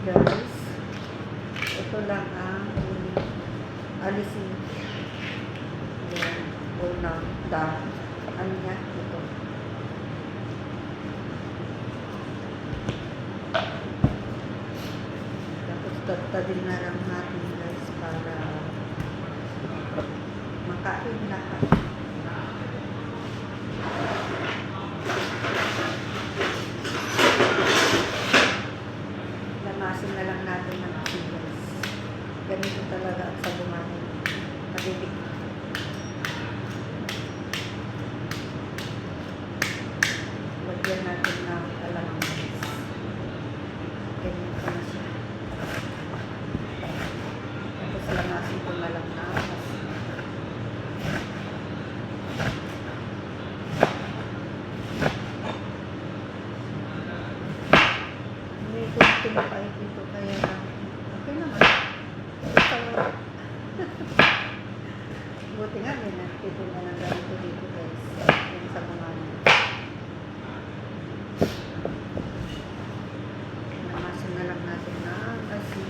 Guys, ito lang ang alisin. Yan, unang dahon. Ano yan? Ito. Tapos tatadin na lang natin guys para makain lahat. Lamasin na lang natin ng asin guys. Ganito talaga ang sabunganin. Malilik. Lagyan natin ng alamang guys. Ganyan ko na siya. Tapos lamasin ko na lang na asin. May pinapait dito kaya okay naman. Basta wala. Buti nga may nagtipon na ng ganito dito guys. Yung sa mga ano. Namasin na lang natin na kasi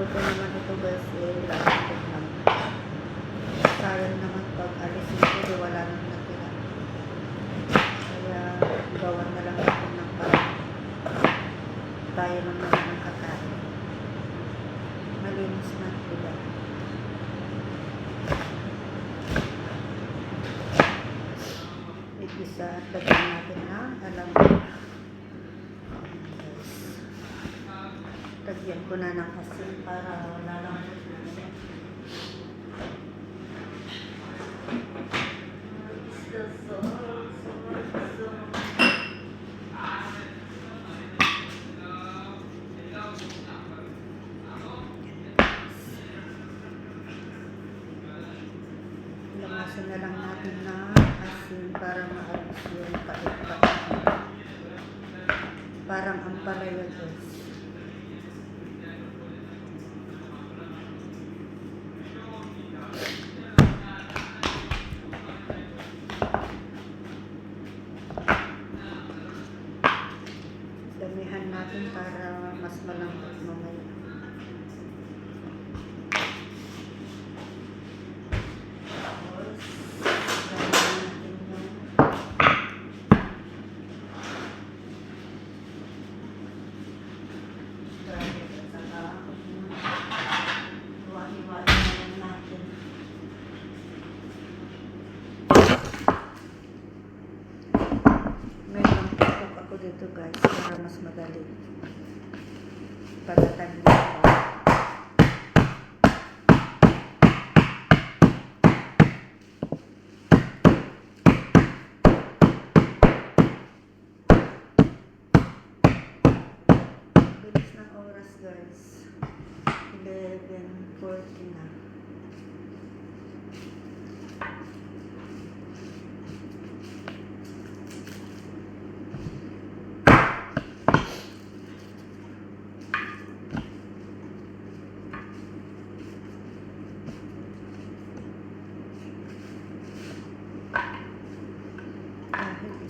naluto naman ito guys eh lalapit lang. Sayang naman pag alisin ko, di wala nang natira. Kaya gawan na lang natin ng parang tayo lang naman ang kakain. Malinis na diba? Igisa at lagyan natin ng alam. Lagyan ko na ng asin para wala lang Lamasan na lang natin na asin para maalis yung pait-pait. Parang ang palaya guys. Damihan natin para mas malambot mamaya. Tapos, damihan natin yung garlic at saka hiwa-hiwain na lang natin. May pangkukok ako dito guys para mas madali.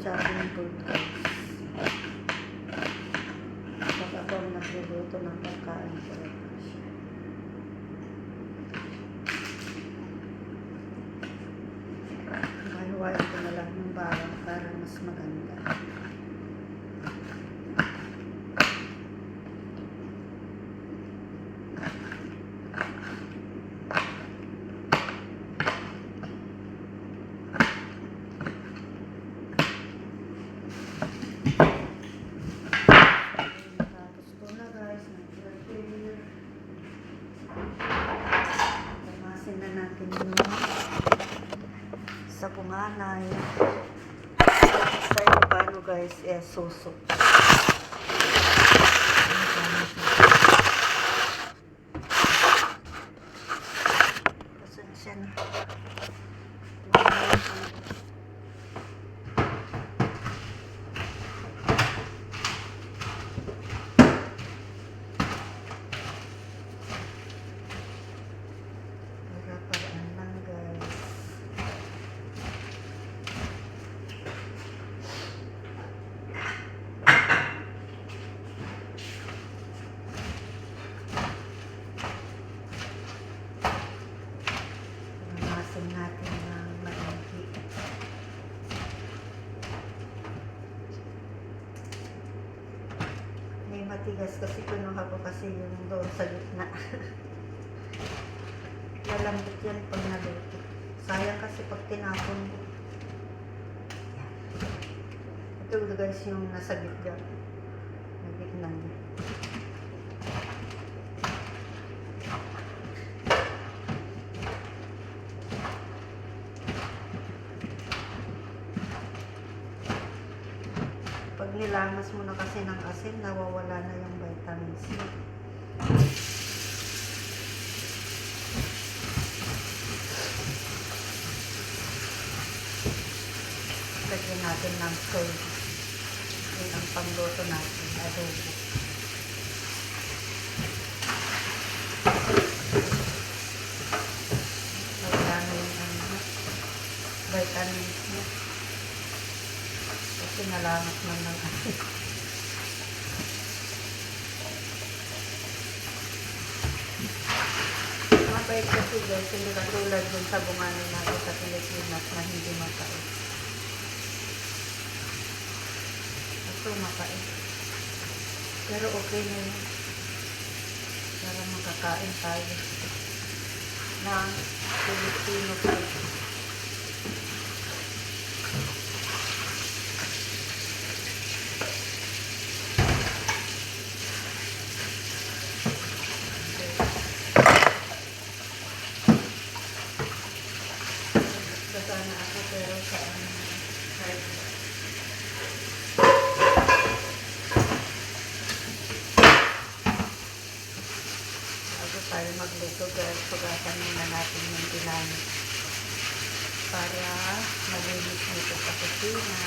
chopping board guys. Tapos ako ang nagluluto ng pagkain ko. Mahiwain ko na lang yung bawang para mas maganda. Tapos ko na guys, nag-prepare. Tamasin na natin yung sa punganay. Sa paano guys, eh, susok. Pasensya na. Para paraan lang guys. Namasin natin ng maigi. May matigas kasi kinuha ko kasi yung doon sa gitna. Lalambot yan pag naluto. Sayang kasi pag tinapon. Yan. Ito guys yung nasa gitna. Na niya. Pag nilamas mo na kasi ng asin, nawawala na yung vitamins mo. Lagyan natin ng soy. Yun ang pangluto natin, adobo. Ano, vitamins mo. Kasi nalamat man ng asin. Mabait kasi guys, hindi katulad dun sa bunganin natin sa Pilipinas na hindi mapait. Ito mapait. Pero okay na yun. Para makakain tayo ng Filipino food. Basta na ako pero sa ano, sa Bago tayo magluto guys, pagatan muna natin yung ginamit para malinis nito sa kusina.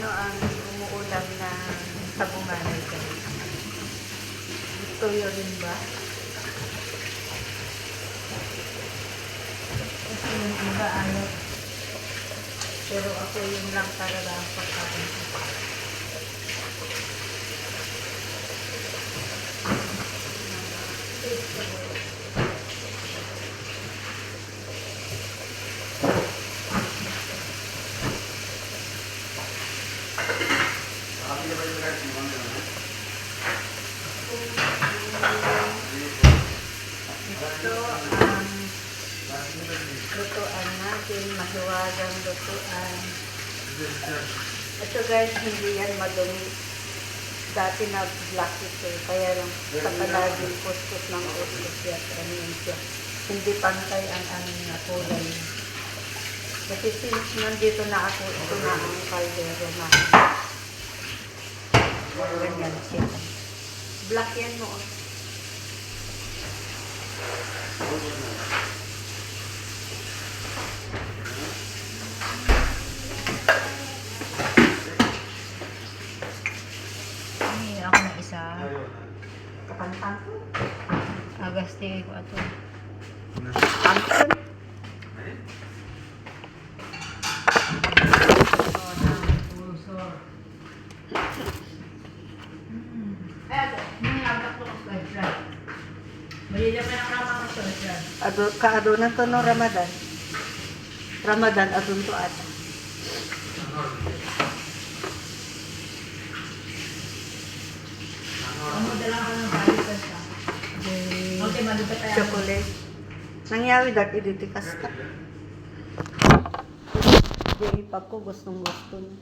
Sino ang umuulam na guys? Gusto yun rin ba? Kasi yung iba ayaw. Pero ako yun lang talaga ang pagkain ko. Ito ang lutuan natin, mahiwagang lutuan. Ito guys, hindi yan madumi. Dati na black ito, eh. kaya lang sa palaging kuskus ng uskus yan, yun siya. Hindi pantay ang aming na kulay. Kasi since nandito na ako, ito na ang kaldero na. Ganyan. Black yan mo. oh. Ay, ako na isa. Kapantang ko. Agaste ko ato. Pantun. Ado, kaado na to no Ramadan. Ramadan adun to ata. Chocolate. Nangyawi dat iditikas ka. Di pa ko gustong gusto niya.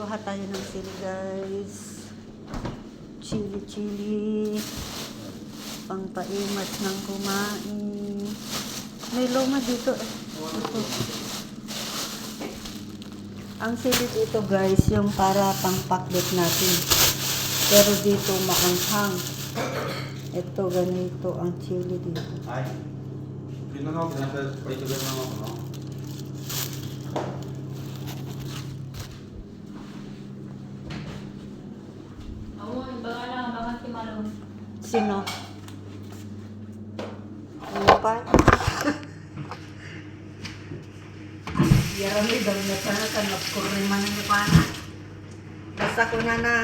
Kuha tayo ng guys. Chili chili. Pangpaimat ng kumain. May loma dito. eh. Ito. Ang sili dito guys, yung para pangpakbet natin. Pero dito maanghang. Ito ganito ang chili dito. Ay. Yun lang ako, pinasa, paitugan lang ako, no? Sino? Ano pa? Yarami daw na sana ka nagkurima na niya pa na. Basta ko na na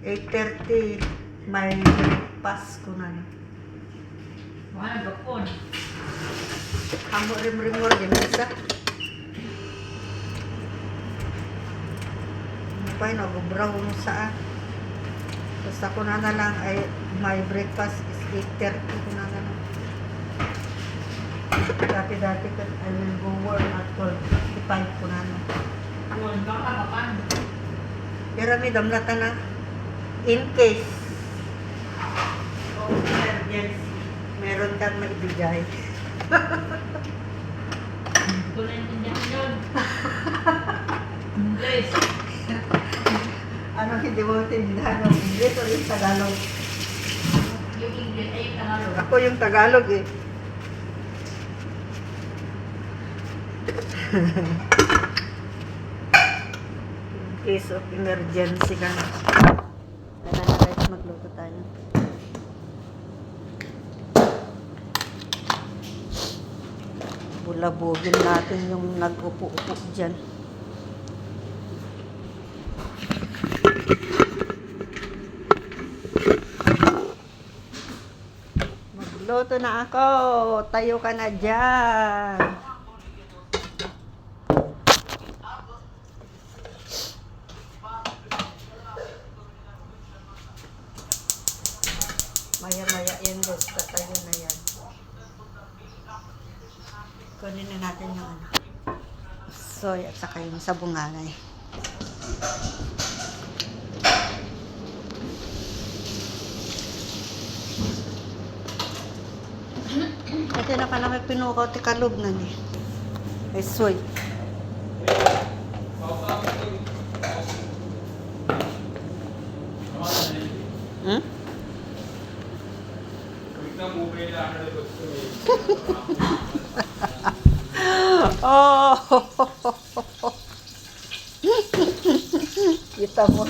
8.30 may pass ko na na. Hamo rim-rimor din isa. Ano pa yun, nagubraw mo saan. Basta ko na na lang ay my breakfast is 8.30 ko na na. Dati-dati ko, I will go work at 12.55 ko na na. Pero may damlatan na. In case. Of emergency, meron kang maibigay. Ano hindi mo tindahan ng English o yung Tagalog? Ako yung Tagalog eh. In case of emergency ka na. Tara na guys, magluto tayo. Bulabugin natin yung nag-upo-upo dyan. Magluto na ako. Tayo ka na dyan. Maya-maya yan guys. Tatayo na yan. Kunin na natin yung ano. Soy yung sabunganay. Ito na pala may pinukaw ti kalog na ni. Ay soy. Hmm? Oh!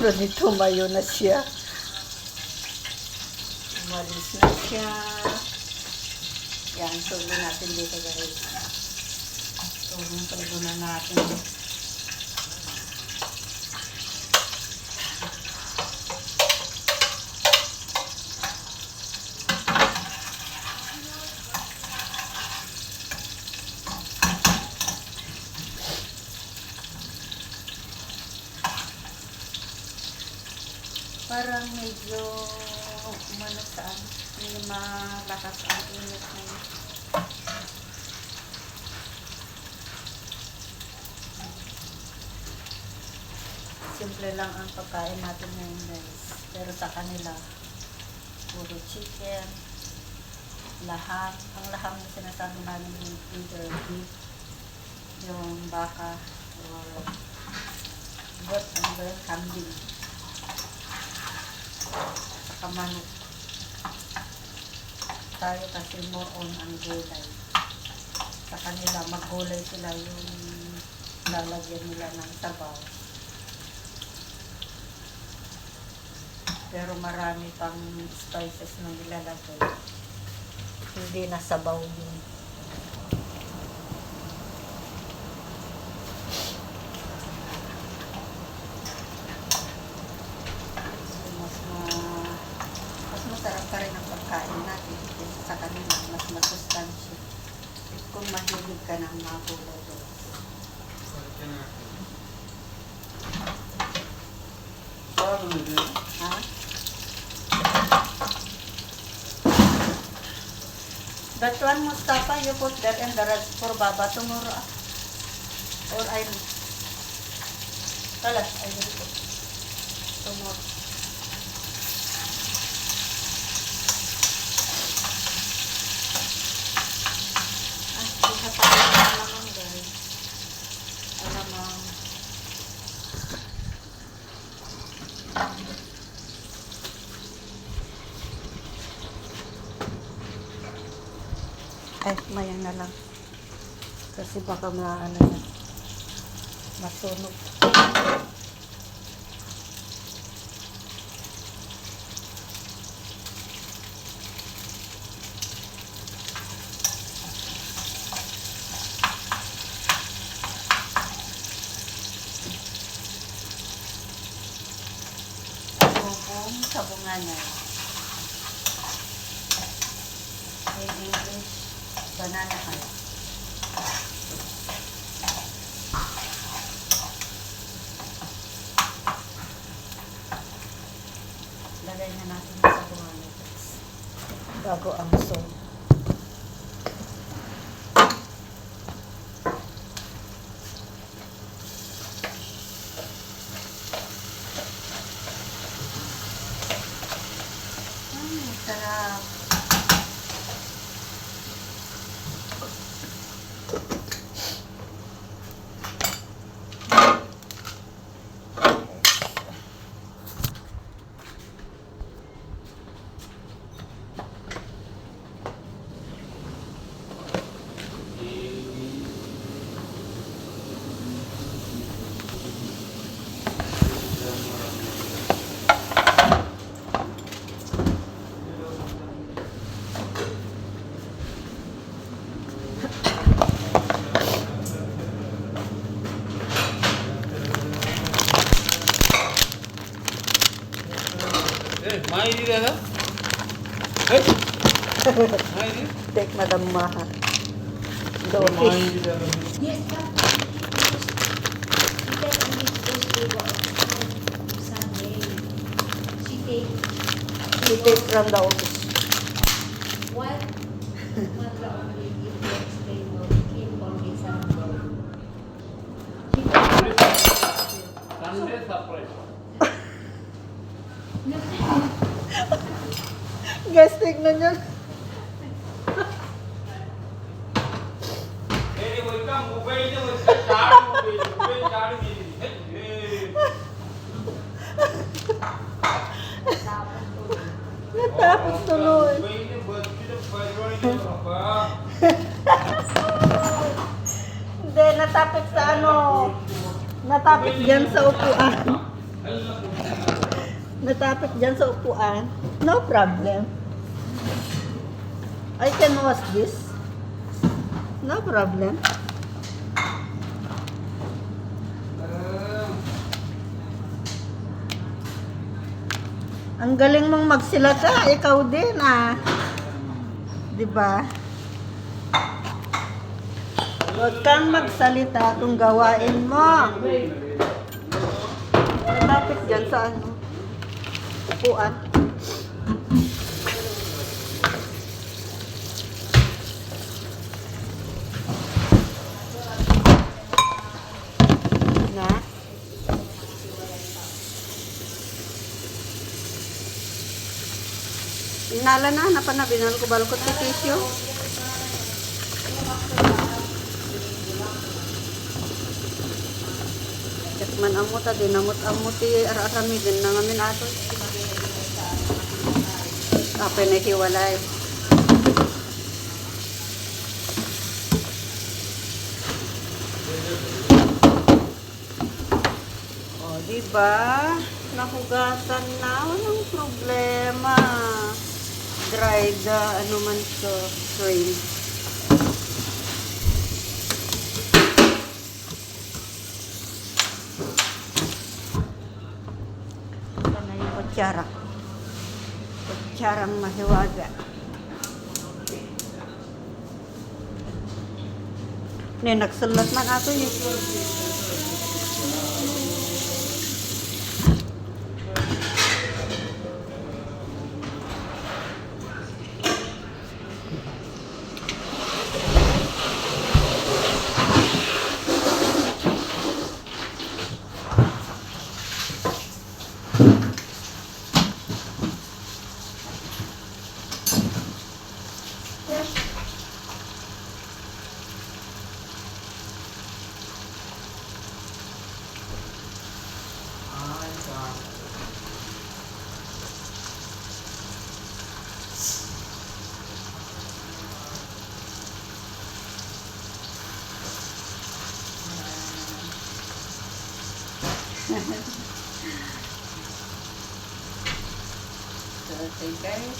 Kita mo na nito, mayo na siya. Umalis na siya. Yan, tulo natin dito guys. Tulong tulo na natin. Parang medyo umano saan. May malakas ang init ngayon. Simple lang ang pagkain natin ngayon guys. Pero sa kanila, puro chicken, laham. Ang laham na sinasabi namin either beef, yung baka, or goat, ba yun, kambing. saka manok. Tayo kasi more on ang gulay. Sa kanila, maggulay sila yung lalagyan nila ng sabaw. Pero marami pang spices na nilalagay. Hindi na sabaw yun. So, mas ma mas masarap pa rin ang pagkain natin kaysa sa kanila, mas masustansya. Kung mahilig ka ng mga gulay doon. Nito? Ha? That one, Mustafa, you put that in the rest for Baba tomorrow. Or I Kalas, I will put tomorrow. Ah, isa pa rin ang lamang guys. Alamang. Ay, maya na lang. Kasi baka maano na. Masunog. Sabong sabunganan. In English, banana half. Lagay na natin sa sabunganan. guys. Bago ang soy. Mm, sarap. Mahilig ka ano? na? Ay! Mahilig? Take Madam Maha. Go fish. Ano? Yes, Papa. She can eat. She take. She take from the office. What? What the only eat next table Sunday. She surprise. Nothing charge hindi. Eh, Natapos tuloy. Hindi, natapik sa ano. Natapik dyan sa upuan. Natapik dyan sa upuan. No problem. I can wash this. No problem. Ang galing mong magsilata, ikaw din ah. 'Di ba? Huwag kang magsalita kung gawain mo. Natapik dyan sa ano. Upuan. Na? Inala na, napanabinan ko balkot sa tissue. Kat man amot adi namot amot ti ara-arami din na ngamin ato. Ako nahiwalay. O, di ba? Nahugasan na. Walang problema. Dried, uh, ano man to, shrimp. Ito na yung kutsara. Kutsarang mahiwaga. Ne, nagsulat man ato yun. So, okay guys,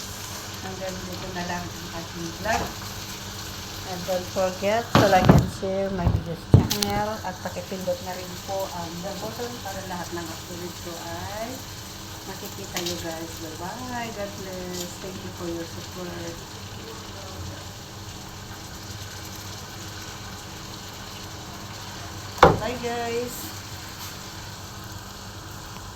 hanggang dito na lang ang ating vlog. And don't forget to like and share my videos channel at pakipindot na rin po ang the button para lahat ng upload ko ay makikita nyo guys. Bye-bye. God bless. Thank you for your support. Bye guys.